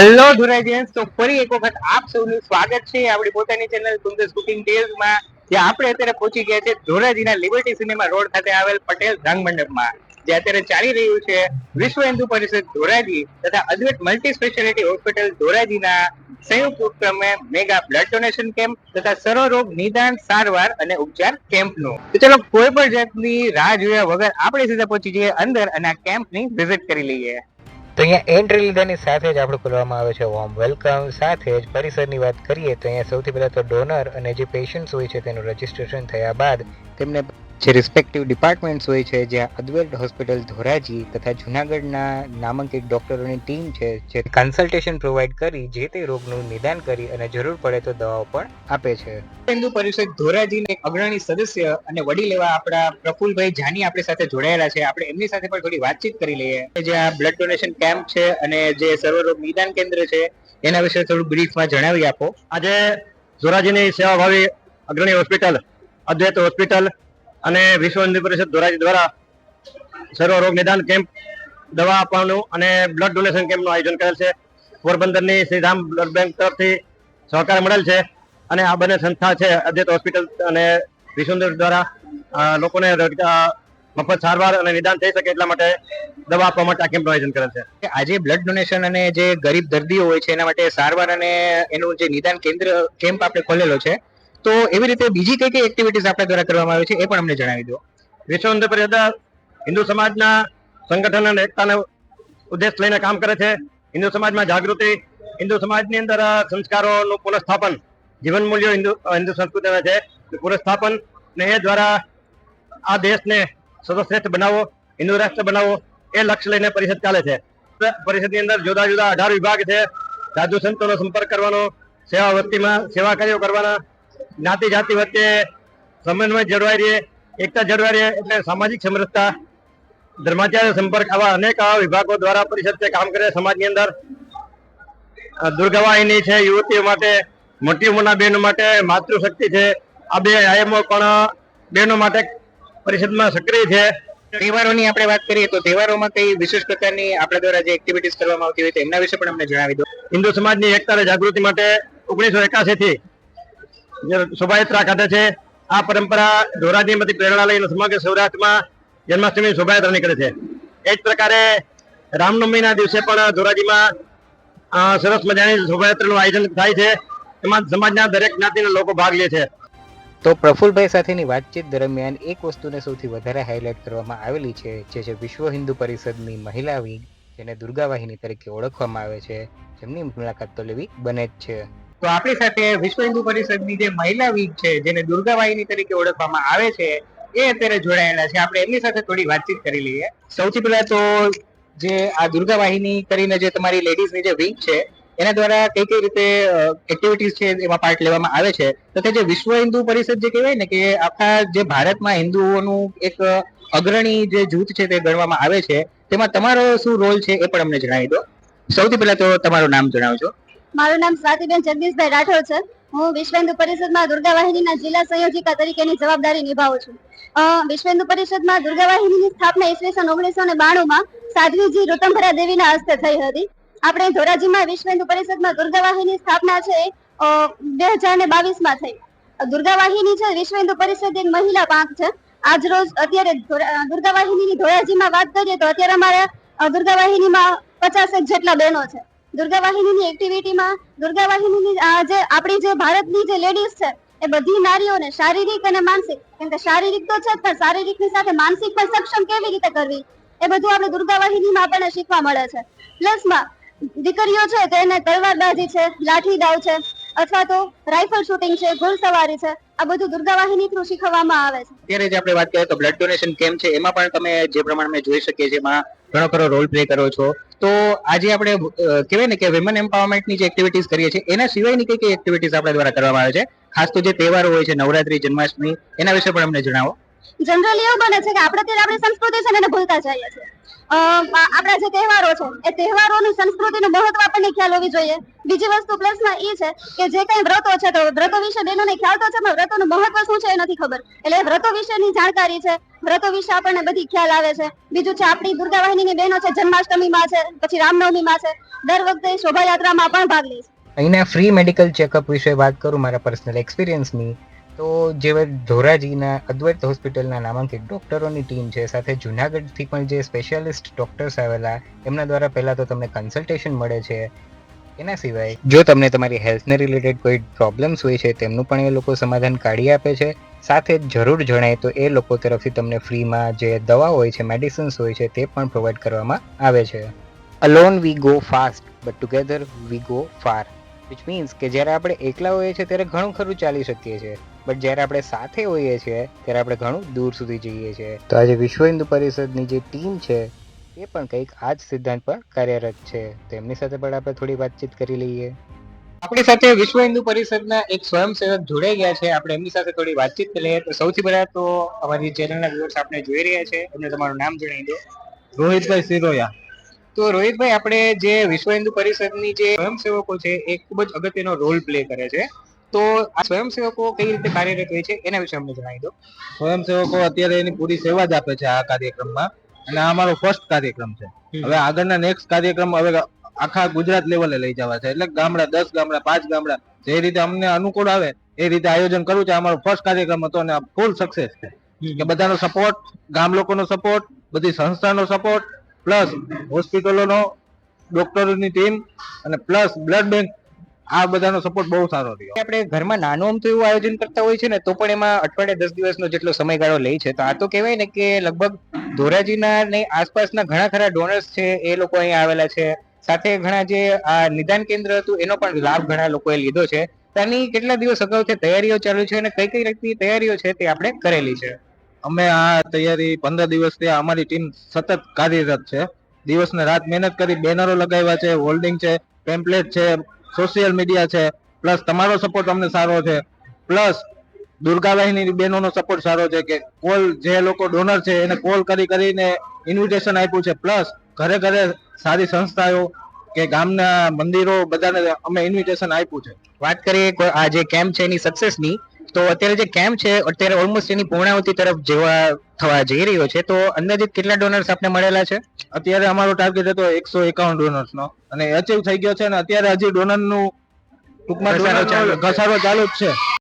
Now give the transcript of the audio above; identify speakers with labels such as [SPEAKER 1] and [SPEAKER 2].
[SPEAKER 1] Hello ધોરાજીયન્સ તો ફરી એક વખત આપ સૌનું સ્વાગત છે આપણી પોતાની ચેનલ સુંદર કુકિંગ ટેલ્સમાં જે આપણે અત્યારે પહોંચી ગયા છે ધોરાજીના લિબર્ટી સિનેમા રોડ ખાતે આવેલ પટેલ રંગ મંડપમાં જે અત્યારે ચાલી રહ્યું છે વિશ્વ હિન્દુ પરિષદ ધોરાજી તથા અદ્વૈત મલ્ટી સ્પેશિયાલિટી હોસ્પિટલ ધોરાજીના સંયુક્ત ઉપક્રમે મેગા બ્લડ ડોનેશન કેમ્પ તથા સર્વરોગ નિદાન સારવાર અને ઉપચાર કેમ્પનું તો ચલો, કોઈ પણ જાતની રાહ જોયા વગર આપણે સીધા પહોંચી જઈએ અંદર અને આ કેમ્પની વિઝિટ કરી લઈએ. તો અહીંયા એન્ટ્રી લીધાની સાથે જ આપણે ખોલવામાં આવે છે વોર્મ વેલકમ સાથે જ પરિસરની વાત કરીએ તો અહીંયા સૌથી પહેલાં તો ડોનર અને જે પેશન્ટ્સ હોય છે તેનું રજીસ્ટ્રેશન થયા બાદ તેમને જે રિસ્પેક્ટિવ ડિપાર્ટમેન્ટ્સ હોય છે જ્યાં અદ્વૈત હોસ્પિટલ ધોરાજી તથા જુનાગઢના નામાંકિત ડોક્ટરોની ટીમ છે જે કન્સલ્ટેશન પ્રોવાઈડ કરી જે તે રોગનું નિદાન કરી અને જરૂર પડે તો દવાઓ પણ આપે છે. હિન્દુ પરિષદ ધોરાજીને એક અગ્રણી સદસ્ય અને વડીલ એવા આપણા પ્રફુલભાઈ જાની આપણી સાથે જોડાયેલા છે. આપણે એમની સાથે પણ થોડી વાતચીત કરી લઈએ. જે આ બ્લડ ડોનેશન કેમ્પ છે અને જે સર્વરોગ નિદાન કેન્દ્ર છે એના વિશે થોડું બ્રીફમાં જણાવી આપો.
[SPEAKER 2] આજે ધોરાજીની સેવાભાવી અગ્રણી હોસ્પિટલ અદ્વૈત હોસ્પિટલ અને વિશ્વ હિન્દુ પરિષદ ધોરાજી દ્વારા સર્વ રોગ નિદાન કેમ્પ દવા આપવાનું અને બ્લડ ડોનેશન કેમ્પનું આયોજન કરેલ છે. પોરબંદરની શ્રીધામ બ્લડ બેંક તરફથી સહકાર મળેલ છે અને આ બંને સંસ્થા છે, અદ્વૈત હોસ્પિટલ અને વિશ્વ દ્વારા લોકોને મફત સારવાર અને નિદાન થઈ શકે એટલા માટે દવા આપવા માટે આ કેમ્પનું આયોજન કરેલ છે.
[SPEAKER 1] આજે બ્લડ ડોનેશન અને જે ગરીબ દર્દીઓ હોય છે, એના માટે સારવાર અને એનું જે નિદાન કેન્દ્ર, કેમ્પ આપણે ખોલેલો છે તો એવી રીતે બીજી કઈ કઈ એક્ટિવિટીઝ આપણા દ્વારા કરવામાં આવે છે એ પણ અમને જણાવી દો.
[SPEAKER 2] વિશ્વ હિન્દુ પરિષદ હિન્દુ સમાજના સંગઠન અને એકતાને ઉદ્દેશ લઈને કામ કરે છે. હિન્દુ સમાજમાં જાગૃતિ, હિન્દુ સમાજની અંદર સંસ્કારોનું પુનઃસ્થાપન, જીવન મૂલ્યો હિન્દુ હિન્દુ સંસ્કૃતિના છે. પુનઃસ્થાપન ને એ દ્વારા આ દેશને સર્વશ્રેષ્ઠ બનાવો, હિન્દુ રાષ્ટ્ર બનાવો, એ લક્ષ્ય લઈને પરિષદ ચાલે છે. પરિષદની અંદર જુદા જુદા અઢાર વિભાગ છે. સાધુ સંતોનો સંપર્ક કરવાનો સેવા વૃત્તિમાં સેવા કાર્યો કરવાના જ્ઞાતિ જાતિ વચ્ચે સમન્વય જળવાઈ રહે એકતા જળવાઈ રહે એટલે સામાજિક સમરસતા ધર્માચાર્ય સંપર્ક આવા અનેક આવા વિભાગો દ્વારા પરિષદ કામ કરે સમાજની અંદર. દુર્ગવાહિની છે યુવતીઓ માટે મોટી ઉંમરના બહેનો માટે માતૃશક્તિ છે. આ બે આયમો પણ બહેનો માટે પરિષદમાં સક્રિય છે.
[SPEAKER 1] તહેવારોની આપણે વાત કરીએ તો તહેવારોમાં કઈ વિશેષ પ્રકારની આપણા દ્વારા જે એક્ટિવિટીઝ કરવામાં આવતી હોય તો એમના વિશે પણ અમને જણાવી દો.
[SPEAKER 2] હિન્દુ સમાજની એકતા અને જાગૃતિ માટે ઓગણીસો એકાસી થી શોભાયાત્રા કાઢે છે, આ પરંપરા ધોરાજીમાંથી પ્રેરણા લઈને સમગ્ર સૌરાષ્ટ્રમાં જન્માષ્ટમી શોભાયાત્રા નીકળે છે. એ જ પ્રકારે રામનવમીના દિવસે પણ ધોરાજીમાં સરસ મજાની શોભાયાત્રાનું આયોજન થાય છે. એમાં સમાજના દરેક જ્ઞાતિના લોકો ભાગ લે છે.
[SPEAKER 1] તો પ્રફુલભાઈ સાથેની વાતચીત દરમિયાન એક વસ્તુને સૌથી વધારે હાઇલાઇટ કરવામાં આવેલી છે, જે છે વિશ્વ હિન્દુ પરિષદની મહિલા વિંગ, જેને દુર્ગા વાહિની તરીકે ઓળખવામાં આવે છે. જેમની મુલાકાત તો લેવી બને જ છે. તો આપણી સાથે વિશ્વ હિન્દુ પરિષદની જે મહિલા વીક છે, જેને દુર્ગાવાહિની તરીકે ઓળખવામાં આવે છે, એ અત્યારે જોડાયેલા છે. આપણે એમની સાથે થોડી વાતચીત કરી લઈએ. સૌથી પહેલા તો જે આ દુર્ગાવાહિની કરીને જે તમારી લેડીઝની જે વિંગ છે, એના દ્વારા કઈ કઈ રીતે એક્ટિવિટીઝ છે એમાં પાર્ટ લેવામાં આવે છે? તથા જે વિશ્વ હિન્દુ પરિષદ જે કહેવાય ને કે આખા જે ભારતમાં હિન્દુઓનું એક અગ્રણી જે જૂથ છે તે ગણવામાં આવે છે, તેમાં તમારો શું રોલ છે એ પણ અમને જણાવી દો. સૌથી પહેલા તો તમારું નામ જણાવજો.
[SPEAKER 3] મારું નામ સ્વાતિબેન જગદીશભાઈ રાઠોડ છે. હું વિશ્વેન્દુ પરિષદમાં દુર્ગા વાહિનીના જિલ્લા સંયોજિકા તરીકેની જવાબદારી નિભાવું છું. વિશ્વેન્દુ પરિષદમાં દુર્ગા વાહિનીની સ્થાપના ઈસવીસન ઓગણીસો ને બાણુંમાં સાધ્વીજી ઋતંભરા દેવીના હસ્તે થઈ હતી. આપણે ધોરાજીમાં વિશ્વેન્દુ પરિષદમાં દુર્ગા વાહિની સ્થાપના છે બે હજાર ને બાવીસમાં થઈ. દુર્ગા વાહિની છે વિશ્વ હિન્દુ પરિષદ એક મહિલા પાંખ છે. આજ રોજ અત્યારે દુર્ગા વાહિનીની ધોરાજીમાં વાત કરીએ તો અત્યારે અમારા દુર્ગા વાહિનીમાં પચાસેક જેટલા બહેનો છે. દુર્ગા વાહિનીની એક્ટિવિટીમાં દુર્ગા વાહિનીની જે આપણી જે ભારતની જે લેડીઝ છે, એ બધી નારીઓને શારીરિક અને માનસિક, કેમ કે શારીરિક તો છે પણ શારીરિકની સાથે માનસિક પણ સક્ષમ કેવી રીતે કરવી? એ બધું આપણે દુર્ગા વાહિનીમાં આપણને શીખવા મળે છે. પ્લસમાં દીકરીઓ છે તો એને તલવારબાજી છે લાઠી દાવ છે, અથવા તો રાઇફલ શૂટિંગ છે, ઘોડસવારી છે, આ બધું દુર્ગા વાહિની થ્રુ શીખવવામાં આવે છે.
[SPEAKER 1] અત્યારે જે આપણે વાત કરીએ તો બ્લડ ડોનેશન કેમ્પ છે, એમાં પણ તમે જે પ્રમાણે જોઈ શકીએ છીએ, એમાં ઘણો ખરો રોલ પ્લે કરો છો. તો આજે આપણે કહેવાય ને કે વિમન એમ્પાવરમેન્ટની જે એક્ટિવિટીઝ કરીએ છીએ, એના સિવાયની કઈ કઈ એક્ટિવિટીઝ આપણા દ્વારા કરવામાં આવે છે? ખાસ તો જે તહેવારો હોય છે, નવરાત્રી, જન્માષ્ટમી, એના વિશે પણ અમને જણાવો.
[SPEAKER 3] જનરલી એવું બને છે કે આપણે અત્યારે આપણી સંસ્કૃતિ છે એને ભૂલતા જઈએ છીએ. આપણા જે તહેવારો છે, એ તહેવારોની સંસ્કૃતિનું મહત્વ આપણને ખ્યાલ હોવી જોઈએ. બીજી વસ્તુ પ્લસમાં એ છે કે જે કઈ વ્રતો છે તો વ્રતો વિશે બહેનોને ખ્યાલ તો છે, પણ વ્રતોનું મહત્વ શું છે એ નથી ખબર. એટલે વ્રતો વિશેની જાણકારી છે, વ્રતો વિશે આપણને બધી ખ્યાલ આવે છે. બીજું છે આપણી દુર્ગા વાહિનીની બહેનો છે, જન્માષ્ટમીમાં છે, પછી રામનવમીમાં છે. દર વખતે શોભાયાત્રામાં પણ ભાગ લે છે.
[SPEAKER 1] અહીંના ફ્રી મેડિકલ ચેકઅપ વિશે વાત કરું મારા પર્સનલ એક્સપિરિયન્સની તો જે ધોરાજીના, અદ્વૈત હોસ્પિટલના નામાંકિત ડૉક્ટરોની ટીમ છે, સાથે જુનાગઢથી પણ જે સ્પેશિયાલિસ્ટ ડોક્ટર્સ આવેલા, એમના દ્વારા પહેલાં તો તમને કન્સલ્ટેશન મળે છે. એના સિવાય. જો તમને તમારી હેલ્થને રિલેટેડ કોઈ પ્રોબ્લેમ્સ હોય છે, તેમનું પણ એ લોકો સમાધાન કાઢી આપે છે. સાથે જરૂર જણાય તો એ લોકો તરફથી તમને ફ્રીમાં જે દવા હોય છે મેડિસિન્સ હોય છે, તે પણ પ્રોવાઈડ કરવામાં આવે છે. Alone we go fast but together we go far which means કે જ્યારે આપણે એકલા હોઈએ છીએ, ત્યારે ઘણું ખરું ચાલી શકીએ છીએ. બટ જ્યારે આપણે સાથે હોઈએ છીએ, ત્યારે આપણે ઘણું દૂર સુધી જઈએ છીએ. તો આજે વિશ્વ હિન્દુ પરિષદની જે ટીમ છે એ પણ કંઈક આ જ સિદ્ધાંત પર કાર્યરત છે. તેમની સાથે પણ આપણે થોડી વાતચીત કરી લઈએ. આપણી સાથે વિશ્વ હિન્દુ પરિષદના એક સ્વયંસેવક જોડાઈ ગયા છે. આપણે એમની સાથે થોડી વાતચીત કરી લઈએ. તો સૌથી પહેલા તો અમારી ચેનલના વ્યુઅર્સ આપણે જોઈ રહ્યા છે. એમને તમારું નામ જણાવી દો.
[SPEAKER 4] રોહિતભાઈ સિરોયા.
[SPEAKER 1] તો રોહિતભાઈ આપણે જે વિશ્વ હિન્દુ પરિષદની જે સ્વયંસેવકો છે એ ખૂબ જ અગત્યનો રોલ પ્લે કરે છે. તો આ સ્વયંસેવકો કઈ રીતે કાર્યરત હોય છે એના વિશે અમને જણાવી દો.
[SPEAKER 4] સ્વયંસેવકો અત્યારે એની પૂરી સેવા જ આપે છે આ કાર્યક્રમમાં. અને આ અમારો ફર્સ્ટ કાર્યક્રમ છે. હવે આગળના નેક્સ્ટ કાર્યક્રમ હવે આખા ગુજરાત લેવલે લઈ જવા છે. એટલે ગામડા દસ ગામડા પાંચ ગામડા જે રીતે અમને અનુકૂળ આવે એ રીતે આયોજન કરવું છે. અમારો ફર્સ્ટ કાર્યક્રમ હતો અને ફૂલ સક્સેસ છે. કે બધાનો સપોર્ટ ગામ લોકોનો સપોર્ટ બધી સંસ્થાનો સપોર્ટ પ્લસ હોસ્પિટલોનો ડોક્ટરોની ટીમ અને પ્લસ બ્લડ બેંક આ બધાનો સપોર્ટ બહુ સારો રહ્યો.
[SPEAKER 1] આપણે ઘરમાં નાનું અમથું એવું આયોજન કરતા હોય છે ને તો પણ એમાં અઠવાડિયા દસ દિવસનો જેટલો સમયગાળો લે છે. તો આ તો કહેવાય ને કે લગભગ ધોરાજીના ને આસપાસના ઘણા ખરા ડોનર્સ છે, એ લોકો અહીંયા આવેલા છે. સાથે ઘણા જે આ નિદાન કેન્દ્ર હતું, એનો પણ લાભ ઘણા લોકોએ લીધો છે. તેની કેટલા દિવસ અગાઉથી તૈયારીઓ ચાલુ છે અને કઈ કઈ રીતની તૈયારીઓ છે તે આપણે કરેલી છે?
[SPEAKER 4] અમે આ તૈયારી પંદર દિવસથી અમારી ટીમ સતત કાર્યરત છે. દિવસ ને રાત મહેનત કરી, બેનરો લગાવ્યા છે, હોલ્ડિંગ છે પેમ્પલેટ છે સોશિયલ મીડિયા છે, પ્લસ તમારો સપોર્ટ અમને સારો છે. પ્લસ દુર્ગા વાહિની બહેનોનો સપોર્ટ સારો છે કે કોલ જે લોકો ડોનર છે એને કોલ કરી કરીને ઇન્વિટેશન આપ્યું છે. પ્લસ ઘરે ઘરે સારી સંસ્થાઓ કે ગામના મંદિરો બધાને અમે ઇન્વિટેશન આપ્યું છે.
[SPEAKER 1] વાત કરીએ આ જે કેમ્પ છે એની સક્સેસની તો અત્યારે જે કેમ્પ છે અત્યારે ઓલમોસ્ટ એની પૂર્ણાવતી તરફ જેવા થવા જઈ રહ્યો છે. તો અંદાજિત કેટલા ડોનર્સ આપને મળેલા છે?
[SPEAKER 4] અત્યારે અમારો ટાર્ગેટ હતો એકસો એકાવન ડોનર્સ નો. અને અચીવ થઈ ગયો છે અને અત્યારે હજી ડોનરનું ટૂંકમાં. ઘસારો ચાલુ જ છે.